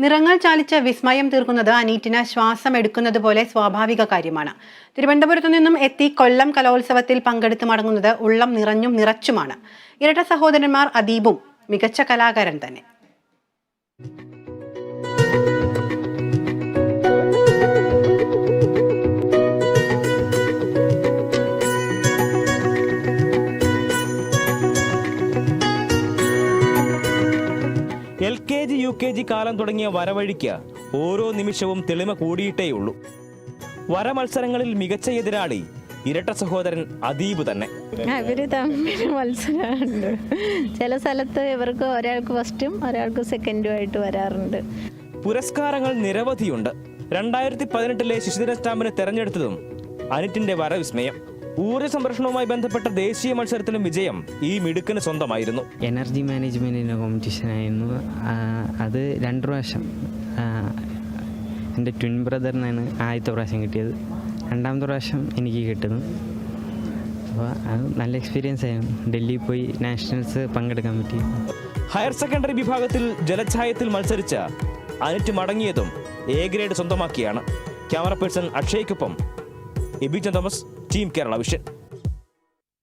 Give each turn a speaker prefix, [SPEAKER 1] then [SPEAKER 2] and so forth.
[SPEAKER 1] നിറങ്ങൾ ചാലിച്ച വിസ്മയം തീർക്കുന്നത് അനീറ്റിന് ശ്വാസം എടുക്കുന്നത് പോലെ സ്വാഭാവിക കാര്യമാണ്. തിരുവനന്തപുരത്തു നിന്നും എത്തി കൊല്ലം കലോത്സവത്തിൽ പങ്കെടുത്ത് മടങ്ങുന്നത് ഉള്ളം നിറഞ്ഞും നിറച്ചുമാണ്. ഇരട്ട സഹോദരന്മാർ അദീപും മികച്ച കലാകാരൻ തന്നെ.
[SPEAKER 2] L K G U K G കാലം തുടങ്ങിയ വരവഴിക്ക് ഓരോ നിമിഷവും തെളിമ കൂടിയിട്ടേയുള്ളൂ. വരമത്സരങ്ങളിൽ മികച്ച എതിരാളി ഇരട്ട സഹോദരൻ അദീബ് തന്നെ.
[SPEAKER 3] അവർ തമ്മിൽ മത്സരമുണ്ട്. ചില സ്ഥലത്ത് ഇവർക്ക് ഒരാൾക്ക് ഫസ്റ്റും ഒരാൾക്ക് സെക്കൻഡും ആയിട്ട് വരാറുണ്ട്.
[SPEAKER 2] പുരസ്കാരങ്ങൾ നിരവധിയുണ്ട്. രണ്ടായിരത്തി പതിനെട്ടിലെ ശിശുദിന സ്റ്റാമ്പിന് തെരഞ്ഞെടുത്തതും അനിറ്റിന്റെ വരവിസ്മയം. ഊർജ സംരക്ഷണവുമായി ബന്ധപ്പെട്ട ദേശീയ മത്സരത്തിലും വിജയം ഈ മിടുക്കിന് സ്വന്തമായിരുന്നു.
[SPEAKER 4] എനർജി മാനേജ്മെന്റിന്റെ കോമ്പറ്റീഷൻ ആയിരുന്നു. അത് രണ്ട് പ്രാവശ്യം. എന്റെ എന്റെ ട്വിൻ ബ്രദറിനാണ് ആദ്യത്തെ പ്രാവശ്യം കിട്ടിയത്. രണ്ടാമത്തെ പ്രാവശ്യം എനിക്ക് കിട്ടുന്നു. അപ്പോൾ അത് നല്ല എക്സ്പീരിയൻസ് ആയിരുന്നു. ഡൽഹിയിൽ പോയി നാഷണൽസ് പങ്കെടുക്കാൻ പറ്റി.
[SPEAKER 2] ഹയർ സെക്കൻഡറി വിഭാഗത്തിൽ ജലഛായത്തിൽ മത്സരിച്ച അനിറ്റ് മടങ്ങിയതും എ ഗ്രേഡ് സ്വന്തമാക്കിയാണ്. Camera person അക്ഷയ്ക്കൊപ്പം. Abijan Thomas team Kerala vision.